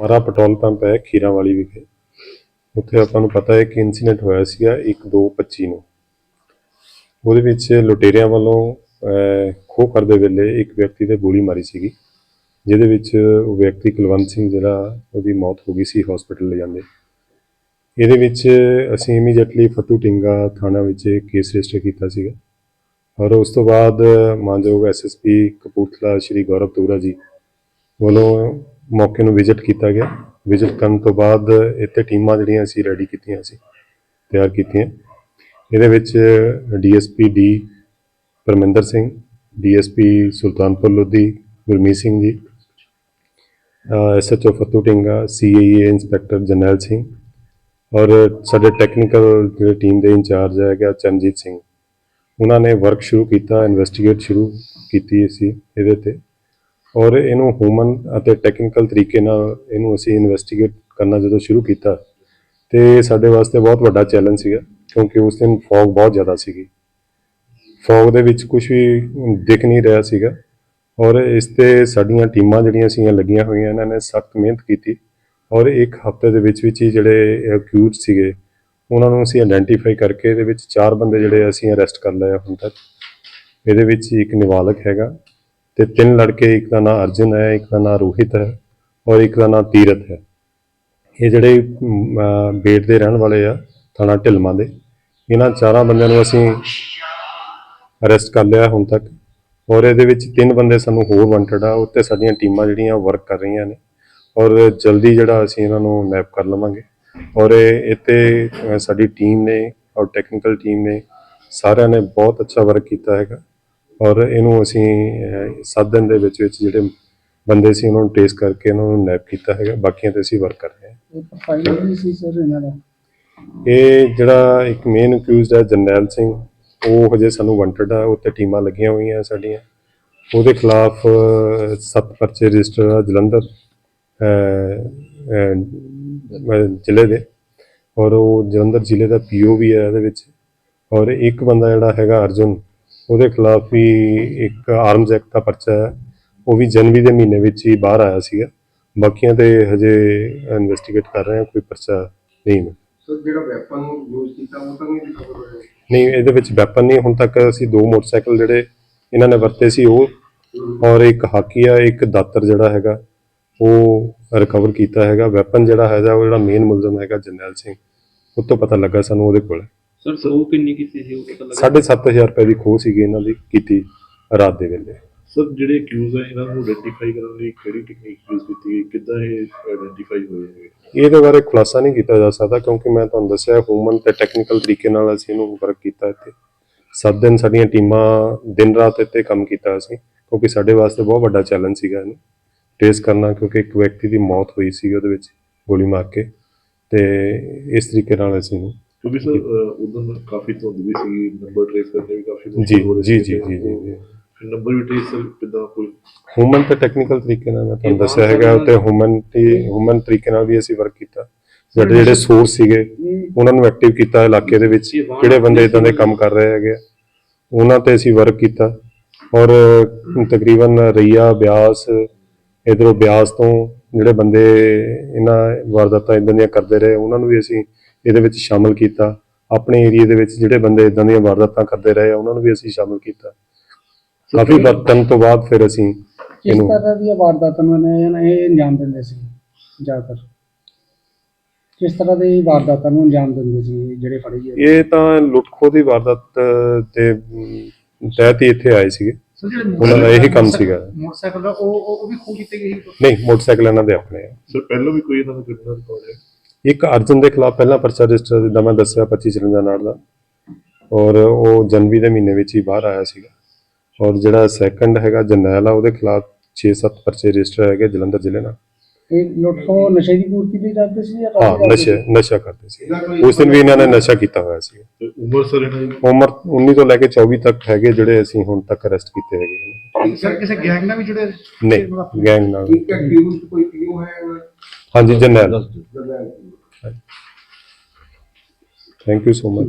ਮਾਰਾ petrol pump ਹੈ ਖੀਰਾ ਵਾਲੀ ਵਿਖੇ। ਉੱਥੇ ਆਪਾਂ ਨੂੰ ਪਤਾ ਹੈ ਕਿ ਇਨਸੀਡੈਂਟ ਹੋਇਆ ਸੀਗਾ 1/2/25 ਨੂੰ। ਉਹਦੇ ਵਿੱਚ ਲੁਟੇਰਿਆਂ ਵੱਲੋਂ ਖੋਹ ਕਰਦੇ ਵੇਲੇ ਇੱਕ ਵਿਅਕਤੀ ਤੇ ਗੋਲੀ ਮਾਰੀ ਸੀਗੀ, ਜਿਹਦੇ ਵਿੱਚ ਉਹ ਵਿਅਕਤੀ ਕੁਲਵੰਤ ਸਿੰਘ ਜਿਹੜਾ, ਉਹਦੀ ਮੌਤ ਹੋ ਗਈ ਸੀ ਹਸਪੀਟਲ ਲੈ ਜਾਂਦੇ। ਇਹਦੇ ਵਿੱਚ ਅਸੀਂ ਇਮੀਡੀਏਟਲੀ ਫਤੂ ਟਿੰਗਾ ਥਾਣਾ ਵਿੱਚ ਕੇਸ ਰਜਿਸਟਰ ਕੀਤਾ ਸੀਗਾ। ਔਰ ਉਸ ਤੋਂ ਬਾਅਦ ਮਾਨਯੋਗ ਐਸਐਸਪੀ ਕਪੂਰਥਲਾ ਸ਼੍ਰੀ ਗੌਰਵ ਤੂਰਾ ਜੀ ਵੱਲੋਂ ਮੌਕੇ ਨੂੰ ਵਿਜ਼ਿਟ ਕੀਤਾ ਗਿਆ। ਵਿਜ਼ਿਟ ਕਰਨ ਤੋਂ ਬਾਅਦ ਇੱਥੇ ਟੀਮਾਂ ਜਿਹੜੀਆਂ ਅਸੀਂ ਰੈਡੀ ਕੀਤੀਆਂ ਸੀ, ਤਿਆਰ ਕੀਤੀਆਂ। ਇਹਦੇ ਵਿੱਚ DSP D Parminder Singh, DSP Sultanpur Lodhi, Gurmeet Singh ji SHO Fattu Dhinga CIA inspector Jarnail Singh ਔਰ ਸਾਡੇ ਟੈਕਨੀਕਲ ਜਿਹੜੇ ਟੀਮ ਦੇ ਇੰਚਾਰਜ ਹੈਗਾ ਚਰਨਜੀਤ ਸਿੰਘ। ਉਹਨਾਂ ਨੇ ਵਰਕ ਸ਼ੁਰੂ ਕੀਤਾ ਇਨਵੈਸਟੀਗੇਟ ਸ਼ੁਰੂ ਕੀਤੀ ਸੀ ਇਹਦੇ ਤੇ। ਔਰ ਇਹਨੂੰ ਹਿਊਮਨ ਅਤੇ ਟੈਕਨੀਕਲ ਤਰੀਕੇ ਨਾਲ ਇਹਨੂੰ ਅਸੀਂ ਇਨਵੈਸਟੀਗੇਟ ਕਰਨਾ ਜਦੋਂ ਸ਼ੁਰੂ ਕੀਤਾ, ਤੇ ਸਾਡੇ ਵਾਸਤੇ ਬਹੁਤ ਵੱਡਾ ਚੈਲੰਜ ਸੀਗਾ, ਕਿਉਂਕਿ ਉਸ ਦਿਨ ਫੌਗ ਬਹੁਤ ਜ਼ਿਆਦਾ ਸੀਗੀ। ਫੌਗ ਦੇ ਵਿੱਚ ਕੁਝ ਵੀ ਦਿਖ ਨਹੀਂ ਰਿਹਾ ਸੀਗਾ ਔਰ ਇਸ ਤੇ ਸਾਡੀਆਂ ਟੀਮਾਂ ਜਿਹੜੀਆਂ ਸੀਗੀਆਂ ਲੱਗੀਆਂ ਹੋਈਆਂ, ਇਹਨਾਂ ਨੇ ਸਖਤ ਮਿਹਨਤ ਕੀਤੀ ਔਰ ਇੱਕ ਹਫ਼ਤੇ ਦੇ ਵਿੱਚ ਵਿੱਚ ਹੀ ਜਿਹੜੇ ਅਕਿਊਜ਼ ਸੀਗੇ, ਉਹਨਾਂ ਨੂੰ ਅਸੀਂ ਆਇਡੈਂਟੀਫਾਈ ਕਰਕੇ ਇਹਦੇ ਵਿੱਚ ਚਾਰ ਬੰਦੇ ਜਿਹੜੇ ਅਸੀਂ ਅਰੈਸਟ ਕਰ ਲਏ ਆ ਹੁਣ ਤੱਕ। ਇਹਦੇ ਵਿੱਚ ਇੱਕ ਨਿਵਾਲਕ ਹੈਗਾ ਤੇ ਤਿੰਨ ਲੜਕੇ, ਇੱਕ ਦਾ ਨਾਮ ਅਰਜਨ ਹੈ, ਇੱਕ ਦਾ ਨਾਮ ਰੋਹਿਤ ਹੈ ਔਰ ਇੱਕ ਦਾ ਨਾਮ ਤੀਰਥ ਹੈ। ਇਹ ਜਿਹੜੇ ਬੇਟ ਦੇ ਰਹਿਣ ਵਾਲੇ ਆ ਥਾਣਾ ਢਿਲਮਾਂ ਦੇ, ਇਹਨਾਂ ਚਾਰਾਂ ਬੰਦਿਆਂ ਨੂੰ ਅਸੀਂ ਅਰੈਸਟ ਕਰ ਲਿਆ ਹੁਣ ਤੱਕ ਔਰ ਇਹਦੇ ਵਿੱਚ ਤਿੰਨ ਬੰਦੇ ਸਾਨੂੰ ਹੋਰ ਵਾਂਟਡ ਆ ਉੱਤੇ ਸਾਡੀਆਂ ਟੀਮਾਂ ਜਿਹੜੀਆਂ ਵਰਕ ਕਰ ਰਹੀਆਂ ਨੇ ਔਰ ਜਲਦੀ ਜਿਹੜਾ ਅਸੀਂ ਇਹਨਾਂ ਨੂੰ ਨੈਪ ਕਰ ਲਵਾਂਗੇ ਔਰ ਇਹ ਇੱਥੇ ਸਾਡੀ ਟੀਮ ਨੇ ਔਰ ਟੈਕਨੀਕਲ ਟੀਮ ਨੇ ਸਾਰਿਆਂ ਨੇ ਬਹੁਤ ਅੱਛਾ ਵਰਕ ਕੀਤਾ ਹੈਗਾ। ਔਰ ਇਹਨੂੰ ਅਸੀਂ 7 ਦਿਨ ਦੇ ਵਿੱਚ ਵਿੱਚ ਜਿਹੜੇ ਬੰਦੇ ਸੀ ਉਹਨਾਂ ਨੂੰ ਟ੍ਰੇਸ ਕਰਕੇ ਇਹਨਾਂ ਨੂੰ ਨੈਪ ਕੀਤਾ ਹੈਗਾ। ਬਾਕੀਆਂ ਤੇ ਅਸੀਂ ਵਰਕ ਕਰ ਰਹੇ ਹਾਂ। ਇਹ ਪ੍ਰੋਫਾਈਲ ਵੀ ਸੀ ਸਰ ਇਹਨਾਂ ਦਾ। ਇਹ ਜਿਹੜਾ ਇੱਕ ਮੇਨ ਅਕਿਊਜ਼ਡ ਹੈ ਜਰਨੈਲ ਸਿੰਘ ਉਹ ਹਜੇ ਸਾਨੂੰ ਵਾਂਟਡ ਆ। ਉੱਤੇ ਟੀਮਾਂ ਲੱਗੀਆਂ ਹੋਈਆਂ ਸਾਡੀਆਂ। ਉਹਦੇ ਖਿਲਾਫ ਸੱਤ ਪਰਚੇ ਰਜਿਸਟਰ ਆ ਜਲੰਧਰ ਜ਼ਿਲ੍ਹੇ ਦੇ। ਔਰ ਉਹ ਜਲੰਧਰ ਜ਼ਿਲ੍ਹੇ ਦਾ ਪੀਓ ਵੀ ਹੈ ਇਹਦੇ ਵਿੱਚ। ਔਰ ਇੱਕ ਬੰਦਾ ਜਿਹੜਾ ਹੈਗਾ ਅਰਜੁਨ ਉਹਦੇ ਖਿਲਾਫ ਵੀ ਇੱਕ ਆਰਮਸ ਐਕਟ ਦਾ ਪਰਚਾ ਹੈ। ਉਹ ਵੀ ਜਨਵਰੀ ਦੇ ਮਹੀਨੇ ਵਿੱਚ ਹੀ ਬਾਹਰ ਆਇਆ ਸੀਗਾ। ਬਾਕੀਆਂ ਤੇ ਹਜੇ ਇਨਵੈਸਟੀਗੇਟ ਕਰ ਰਹੇ ਹਾਂ ਕੋਈ ਪਰਚਾ ਨਹੀਂ ਹੈ ਸਰ ਜਿਹੜਾ ਵੈਪਨ ਯੂਜ਼ ਕੀਤਾ ਉਹ ਤਾਂ ਨਹੀਂ ਰਿਕਵਰ ਹੋਇਆ? ਨਹੀਂ ਇਹਦੇ ਵਿੱਚ ਵੈਪਨ ਨਹੀਂ ਹੁਣ ਤੱਕ ਅਸੀਂ ਦੋ ਮੋਟਰਸਾਈਕਲ ਜਿਹੜੇ ਇਹਨਾਂ ਨੇ ਵਰਤੇ ਸੀ ਉਹ ਔਰ ਇੱਕ ਹਾਕੀ ਆ ਇੱਕ ਦਾਤਰ ਜਿਹੜਾ ਹੈਗਾ ਉਹ ਰਿਕਵਰ ਕੀਤਾ ਹੈਗਾ। ਵੈਪਨ ਜਿਹੜਾ ਹੈਗਾ ਉਹ ਜਿਹੜਾ ਮੇਨ ਮੁਲਜ਼ਮ ਹੈਗਾ ਜਰਨੈਲ ਸਿੰਘ ਉਹ ਤੋਂ ਪਤਾ ਲੱਗਾ ਸਾਨੂੰ ਉਹਦੇ ਕੋਲ। ਸਰ ਸੋ ਕਿੰਨੀ ਕੀਤੀ ਸੀ ਉਹ ਪਤਾ ਲੱਗਾ। ਸਾਢੇ ਸੱਤ ਹਜ਼ਾਰ ਰੁਪਏ ਦੀ ਖੋਹ ਸੀਗੀ ਇਹਨਾਂ ਦੀ ਕੀਤੀ ਰਾਤ ਦੇ ਵੇਲੇ। ਸਰ ਜਿਹੜੇ ਅਕਿਊਜ਼ ਹੈ ਇਹਨਾਂ ਨੂੰ ਆਇਡੈਂਟੀਫਾਈ ਕਰਨ ਲਈ ਕਿਹੜੀ ਟੈਕਨੀਕ ਯੂਜ਼ ਕੀਤੀ ਗਈ? ਕਿੱਦਾਂ ਇਹ ਆਇਡੈਂਟੀਫਾਈ ਹੋਏ ਹੈਗੇ? ਇਹਦੇ ਬਾਰੇ ਖੁਲਾਸਾ ਨਹੀਂ ਕੀਤਾ ਜਾ ਸਕਦਾ ਕਿਉਂਕਿ ਮੈਂ ਤੁਹਾਨੂੰ ਦੱਸਿਆ ਹਿਊਮਨ ਤੇ ਟੈਕਨੀਕਲ ਤਰੀਕੇ ਨਾਲ ਅਸੀਂ ਇਹਨੂੰ ਵਰਕ ਕੀਤਾ ਇੱਥੇ। ਦਿਨ ਸਾਡੀਆਂ ਟੀਮਾਂ ਦਿਨ ਰਾਤ ਇੱਥੇ ਕੰਮ ਕੀਤਾ ਅਸੀਂ ਕਿਉਂਕਿ ਸਾਡੇ ਵਾਸਤੇ ਬਹੁਤ ਵੱਡਾ ਚੈਲੰਜ ਸੀਗਾ ਇਹਨੂੰ। ਟ੍ਰੇਸ ਕਰਨਾ ਕਿਉਂਕਿ ਇੱਕ ਵਿਅਕਤੀ ਦੀ ਮੌਤ ਹੋਈ ਸੀ ਉਹਦੇ ਵਿੱਚ ਗੋਲੀ ਮਾਰ ਕੇ। ਤੇ ਇਸ ਤਰੀਕੇ ਨਾਲ ਅਸੀਂ ਇਹਨੂੰ ਕਿਉਂਕਿ ਸਰ ਉਦੋਂ ਕਾਫੀ ਧੁੰਦ ਵੀ ਸੀ ਨੰਬਰ ਟ੍ਰੇਸ ਕਰਨੇ ਵੀ ਕਾਫੀ ਜੀ ਜੀ ਜੀ ਜੀ ਜੀ। ਜੀ ਨੰਬਰ ਵੀ ਟ੍ਰੇਸ ਕਿੱਦਾਂ ਕੋਈ ਹਿਊਮਨ ਤੇ ਟੈਕਨੀਕਲ ਤਰੀਕੇ ਨਾਲ ਮੈਂ ਤੁਹਾਨੂੰ ਦੱਸਿਆ ਹੈਗਾ ਉੱਤੇ ਹਿਊਮਨ ਤੇ ਹਿਊਮਨ ਤਰੀਕੇ ਨਾਲ ਵੀ ਅਸੀਂ ਵਰਕ ਕੀਤਾ। ਜਿਹੜੇ ਜਿਹੜੇ ਸੋਰਸ ਸੀਗੇ ਉਹਨਾਂ ਨੂੰ ਐਕਟਿਵ ਕੀਤਾ ਇਲਾਕੇ ਦੇ ਵਿੱਚ ਕਿਹੜੇ ਬੰਦੇ ਇਦਾਂ ਦੇ ਕੰਮ ਕਰ ਰਹੇ ਹੈਗੇ ਉਹਨਾਂ ਤੇ ਅਸੀਂ ਵਰਕ ਕੀਤਾ। ਔਰ ਤਕਰੀਬਨ ਰਈਆ ਬਿਆਸ ਇਧਰੋਂ ਬਿਆਸ ਤੋਂ ਜਿਹੜੇ ਬੰਦੇ ਇਹਨਾਂ ਵਾਰਦਾਤਾਂ ਇਦਾਂ ਦੀਆਂ ਕਰਦੇ ਰਹੇ ਉਹਨਾਂ ਨੂੰ ਵੀ ਅਸੀਂ ਇਹਦੇ ਵਿੱਚ ਸ਼ਾਮਲ ਕੀਤਾ। ਆਪਣੇ ਏਰੀਆ ਦੇ ਵਿੱਚ ਜਿਹੜੇ ਬੰਦੇ ਇਦਾਂ ਦੀਆਂ ਵਾਰਦਾਤਾਂ ਕਰਦੇ ਰਹੇ ਆ, ਉਹਨਾਂ ਨੂੰ ਵੀ ਅਸੀਂ ਸ਼ਾਮਲ ਕੀਤਾ। ਕਾਫੀ ਵਕਤਨ ਤੋਂ ਬਾਅਦ ਫਿਰ ਅਸੀਂ ਕਿਸ ਤਰ੍ਹਾਂ ਦੀ ਵਾਰਦਾਤਾਂ ਨੂੰ ਇਹ ਅੰਜਾਮ ਦਿੰਦੇ ਸੀ ਜ਼ਿਆਦਾਤਰ? ਕਿਸ ਤਰ੍ਹਾਂ ਦੀ ਵਾਰਦਾਤਾਂ ਨੂੰ ਅੰਜਾਮ ਦਿੰਦੇ ਸੀ ਜਿਹੜੇ ਫੜੇ ਗਏ? ਇਹ ਤਾਂ ਲੁੱਟਖੋ ਦੀ ਵਾਰਦਾਤ ਤੇ ਤਹਿਤ ਹੀ ਇੱਥੇ ਆਏ ਸੀਗੇ। ਉਹਨਾਂ ਦਾ ਇਹੀ ਕੰਮ ਸੀਗਾ। ਮੋਟਰਸਾਈਕਲ ਦਾ ਉਹ ਉਹ ਵੀ ਖੋਹ ਕੀਤੇ ਗਏ ਸੀ? ਨਹੀਂ ਮੋਟਰਸਾਈਕਲ ਇਹਨਾਂ ਦੇ ਆਪਣੇ ਆ। ਸਰ ਪਹਿਲਾਂ ਵੀ ਕੋਈ ਇਹਨਾਂ ਦਾ ਕ੍ਰਿਮੀਨਲ ਰਿਕਾਰਡ ਹੈ ਇੱਕ ਅਰਜਨ ਦੇ ਖਿਲਾਫ ਪਹਿਲਾਂ ਪਰਚਾ ਰਜਿਸਟਰ ਜਿੱਦਾਂ ਮੈਂ ਦੱਸਿਆ 25 54 ਨਾੜ ਦਾ। ਔਰ ਉਹ ਜਨਵਰੀ ਦੇ ਮਹੀਨੇ ਵਿੱਚ ਹੀ ਬਾਹਰ ਆਇਆ ਸੀਗਾ। ਔਰ ਜਿਹੜਾ ਸੈਕੰਡ ਹੈਗਾ ਜਰਨੈਲ ਆ ਉਹਦੇ ਖਿਲਾਫ 6-7 ਪਰਚੇ ਰਜਿਸਟਰ ਹੈਗੇ ਜਲੰਧਰ ਜ਼ਿਲ੍ਹੇ ਨਾਲ। ਇਹ ਲੁੱਟਖੋ ਨਸ਼ੇ ਦੀ ਪੂਰਤੀ ਲਈ ਕਰਦੇ ਸੀ ਜਾਂ ਹਾਂ ਨਸ਼ਾ ਨਸ਼ਾ ਕਰਦੇ ਸੀ। ਉਸ ਦਿਨ ਵੀ ਇਹਨਾਂ ਨੇ ਨਸ਼ਾ ਕੀਤਾ ਹੋਇਆ ਸੀ। ਤੇ ਉਮਰ ਸਰ ਇਹਨਾਂ ਦੀ? ਉਮਰ 19 ਤੋਂ ਲੈ ਕੇ 24 ਤੱਕ ਹੈਗੇ ਜਿਹੜੇ ਅਸੀਂ ਹੁਣ ਤੱਕ ਅਰੈਸਟ ਕੀਤੇ ਹੈਗੇ ਨੇ। ਸਰ ਕਿਸੇ ਗੈਂਗ ਨਾਲ ਵੀ ਜੁੜੇ ਨਹੀਂ ਗੈਂਗ ਨਾਲ ਕੋਈ ਪੀਓ ਹੈ? ਹਾਂਜੀ Jarnail. Jarnail thank you so much